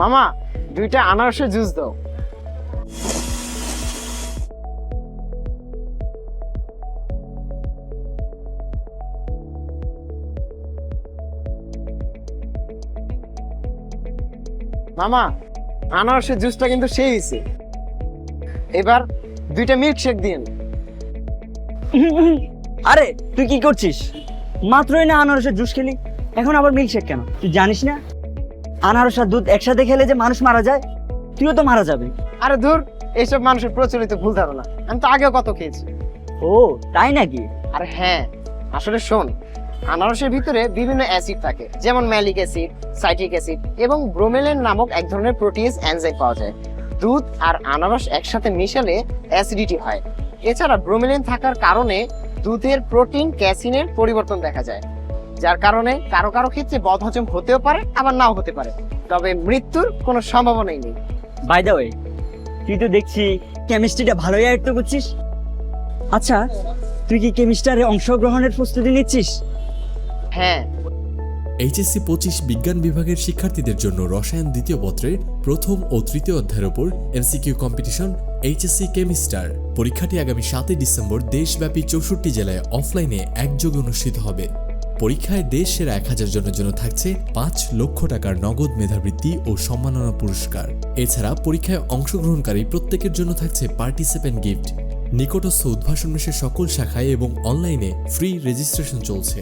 মামা, দুইটা আনারসের জুস দাও। মামা, আনারসের জুসটা কিন্তু সেই হয়েছে এবার দুইটা মিল্কশেক দিন আরে, তুই কি করছিস? মাত্রই না আনারসের জুস খেলি। এখন আবার মিল্কশেক কেন? তুই জানিস না? আনারস আর দুধ একসাথে খেলে যে মানুষ মারা যায় তুইও তো মারা যাবে। আরে ধুর এইসব মানুষের প্রচলিত ভুল ধারণা। আমি তো আগেও কত খেয়েছি। ও তাই নাকি? আর হ্যাঁ আসলে শোন আনারসের ভিতরে বিভিন্ন অ্যাসিড থাকে যেমন ম্যালিক অ্যাসিড সাইট্রিক অ্যাসিড এবং ব্রোমেলিন নামক এক ধরনের প্রোটিয়েজ এনজাইম পাওয়া যায়। দুধ আর আনারস একসাথে মিশালে অ্যাসিডিটি হয়। এছাড়া ব্রোমেলিন থাকার কারণে দুধের প্রোটিন ক্যাসিনের পরিবর্তন দেখা যায়। যার কারণে কারও কারও ক্ষেত্রে বদহজম হতেও পারে আবার নাও হতে পারে। তবে মৃত্যুর কোনো সম্ভাবনাই নেই। বাই দ্য ওয়ে তুই তো দেখছি কেমিস্ট্রিটা ভালোই আয়ত্ত করছিস। আচ্ছা তুই কি কেমিস্ট্রারে অংশগ্রহণের প্রস্তুতি নিচ্ছিস? হ্যাঁ। এইচএসসি পঁচিশ বিজ্ঞান বিভাগের শিক্ষার্থীদের জন্য রসায়ন দ্বিতীয় পত্রের প্রথম ও তৃতীয় অধ্যায়ের ওপর এমসিকিউ কম্পিটিশন এইচএসসি কেমিস্টার পরীক্ষাটি আগামী সাতই ডিসেম্বর দেশব্যাপী চৌষট্টি জেলায় অফলাইনে একযোগে অনুষ্ঠিত হবে। পরীক্ষায় দেশ সেরা এক হাজার জনের জন্য থাকছে পাঁচ লক্ষ টাকার নগদ মেধাবৃত্তি ও সম্মাননা পুরস্কার। এছাড়া পরীক্ষায় অংশগ্রহণকারী প্রত্যেকের জন্য থাকছে পার্টিসিপেন্ট গিফট নিকটস্থ উদ্ভাসন সকল শাখায় এবং অনলাইনে ফ্রি রেজিস্ট্রেশন চলছে।